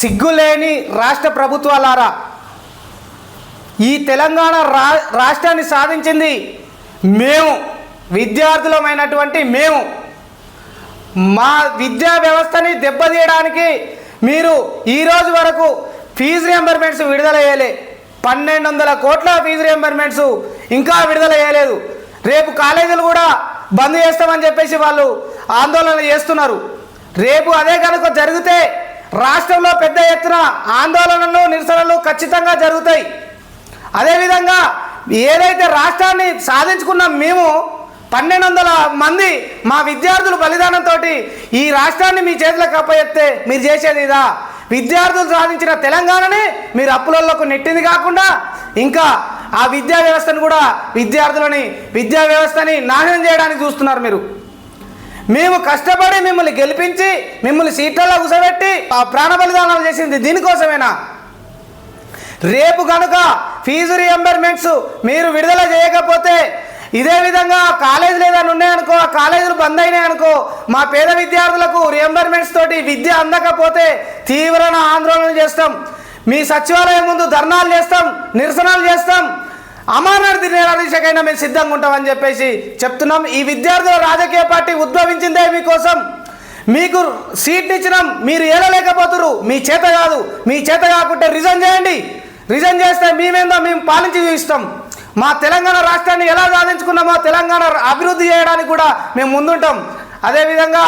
సిగ్గులేని రాష్ట్ర ప్రభుత్వాలారా. ఈ తెలంగాణ రా రాష్ట్రాన్ని సాధించింది మేము విద్యార్థులమైనటువంటి మేము. మా విద్యా వ్యవస్థని దెబ్బతీయడానికి మీరు ఈ రోజు వరకు ఫీజు రియంబర్మెంట్స్ విడుదల చేయలే. పన్నెండు వందల కోట్ల ఫీజు రియంబర్మెంట్స్ ఇంకా విడుదల చేయలేదు. రేపు కాలేజీలు కూడా బంద్ చేస్తామని చెప్పేసి వాళ్ళు ఆందోళన చేస్తున్నారు. రేపు అదే కనుక జరిగితే రాష్ట్రంలో పెద్ద ఎత్తున ఆందోళనలు నిరసనలు ఖచ్చితంగా జరుగుతాయి. అదేవిధంగా ఏదైతే రాష్ట్రాన్ని సాధించుకున్న మేము పన్నెండు వందల మంది మా విద్యార్థులు బలిదానంతో ఈ రాష్ట్రాన్ని మీ చేతులకు అప్పచెప్తే మీరు చేసేది ఇదా? విద్యార్థులు సాధించిన తెలంగాణని మీరు అప్పులలోకి నెట్టింది కాకుండా ఇంకా ఆ విద్యా వ్యవస్థను కూడా విద్యార్థులని విద్యా వ్యవస్థని నాశనం చేయడానికి చూస్తున్నారు మీరు. మేము కష్టపడి మిమ్మల్ని గెలిపించి మిమ్మల్ని సీట్లలో కూసబెట్టి ఆ ప్రాణ బలిదానాలు చేసింది దీనికోసమేనా? రేపు కనుక ఫీజు రియంబర్మెంట్స్ మీరు విడుదల చేయకపోతే ఇదే విధంగా కాలేజీలు ఏదైనా ఉన్నాయనుకో ఆ కాలేజీలు బంద్ అయినాయి అనుకో మా పేద విద్యార్థులకు రియంబర్మెంట్స్ తోటి విద్య అందకపోతే తీవ్రమైన ఆందోళన చేస్తాం. మీ సచివాలయం ముందు ధర్నాలు చేస్తాం నిరసనలు చేస్తాం. అమరనాథ్ నిరాదీశకైనా మేము సిద్ధంగా ఉంటామని చెప్పేసి చెప్తున్నాం. ఈ విద్యార్థుల రాజకీయ పార్టీ ఉద్భవించిందే మీకోసం. మీకు సీట్ ఇచ్చినాం మీరు ఏలలేకపోతురు. మీ చేత కాదు మీ చేత కాకుంటే రిజైన్ చేయండి. రిజైన్ చేస్తే మేమేందో మేము పాలించి చూపిస్తాం. మా తెలంగాణ రాష్ట్రాన్ని ఎలా సాధించుకున్నామో తెలంగాణ అభివృద్ధి చేయడానికి కూడా మేము ముందుంటాం. అదేవిధంగా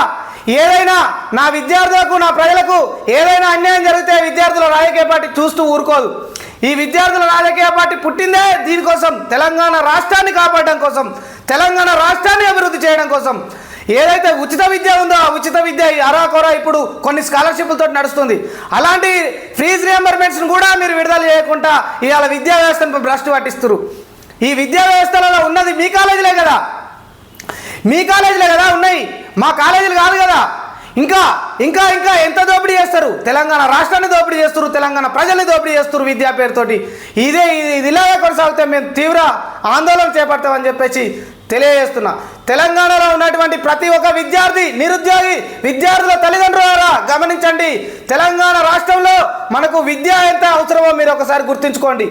ఏదైనా నా విద్యార్థులకు నా ప్రజలకు ఏదైనా అన్యాయం జరిగితే విద్యార్థుల రాజకీయ పార్టీ చూస్తూ ఊరుకోదు. ఈ విద్యార్థుల రాజకీయ పార్టీ పుట్టిందే దీనికోసం తెలంగాణ రాష్ట్రాన్ని కాపాడడం కోసం తెలంగాణ రాష్ట్రాన్ని అభివృద్ధి చేయడం కోసం. ఏదైతే ఉచిత విద్య ఉందో ఆ ఉచిత విద్య ఈ అరాకొర ఇప్పుడు కొన్ని స్కాలర్షిప్లతో నడుస్తుంది. అలాంటి ఫీజు రియంబర్మెంట్స్ని కూడా మీరు విడుదల చేయకుండా ఇవాళ విద్యా వ్యవస్థను భ్రష్టు పట్టిస్తారు ఈ విద్యా వ్యవస్థలలో ఉన్నది మీ కాలేజీలే కదా. మీ కాలేజీలే కదా ఉన్నాయి. మా కాలేజీలు కాదు కదా. ఇంకా ఇంకా ఇంకా ఎంత దోపిడీ చేస్తారు? తెలంగాణ రాష్ట్రాన్ని దోపిడీ చేస్తారు తెలంగాణ ప్రజల్ని దోపిడీ చేస్తారు విద్యా పేరుతోటి. ఇదే ఇది ఇది ఇలాగే కొనసాగితే మేము తీవ్ర ఆందోళన చేపడతామని చెప్పేసి తెలియజేస్తున్నా. తెలంగాణలో ఉన్నటువంటి ప్రతి ఒక్క విద్యార్థి నిరుద్యోగి విద్యార్థుల తల్లిదండ్రులారా గమనించండి. తెలంగాణ రాష్ట్రంలో మనకు విద్య ఎంత అవసరమో మీరు ఒకసారి గుర్తుంచుకోండి.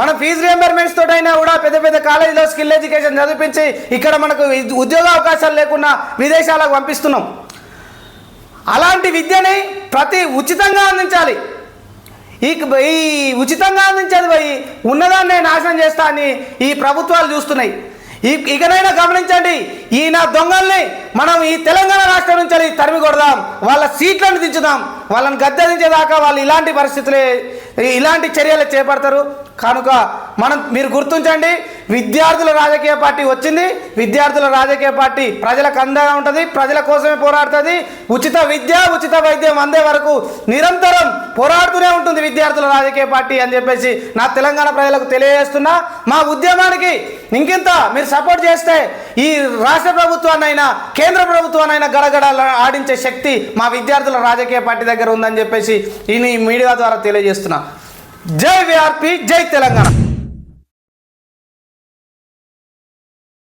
మన ఫీజు రియంబర్మెంట్స్ తోటైనా కూడా పెద్ద పెద్ద కాలేజీలో స్కిల్ ఎడ్యుకేషన్ చదివించి ఇక్కడ మనకు ఉద్యోగ అవకాశాలు లేకుండా విదేశాలకు పంపిస్తున్నాం. అలాంటి విద్యని ప్రతి ఉచితంగా అందించాలి. ఈ ఈ ఉచితంగా అందించేది పోయి ఉన్నదాన్ని నాశనం చేస్తా అని ఈ ప్రభుత్వాలు చూస్తున్నాయి. ఈ ఇకనైనా గమనించండి ఈయన దొంగల్ని మనం ఈ తెలంగాణ రాష్ట్రం నుంచి తరిమి కొడదాం వాళ్ళ సీట్లను దించుదాం వాళ్ళని గద్దెదించేదాకా వాళ్ళు ఇలాంటి పరిస్థితులే ఇలాంటి చర్యలు చేపడతారు. కనుక మనం మీరు గుర్తుంచండి విద్యార్థుల రాజకీయ పార్టీ వచ్చింది విద్యార్థుల రాజకీయ పార్టీ ప్రజలకు అందంగా ఉంటుంది ప్రజల కోసమే పోరాడుతుంది. ఉచిత విద్య ఉచిత వైద్యం అందే వరకు నిరంతరం పోరాడుతూనే ఉంటుంది విద్యార్థుల రాజకీయ పార్టీ అని చెప్పేసి నా తెలంగాణ ప్రజలకు తెలియజేస్తున్నా. మా ఉద్యమానికి ఇంకింత మీరు సపోర్ట్ చేస్తే ఈ రాష్ట్ర ప్రభుత్వాన్నైనా కేంద్ర ప్రభుత్వాన్నైనా గడగడ ఆడించే శక్తి మా విద్యార్థుల రాజకీయ పార్టీ దగ్గర ఉందని చెప్పేసి ఈ మీడియా ద్వారా తెలియజేస్తున్నా. జై విఆర్పి జై తెలంగాణ.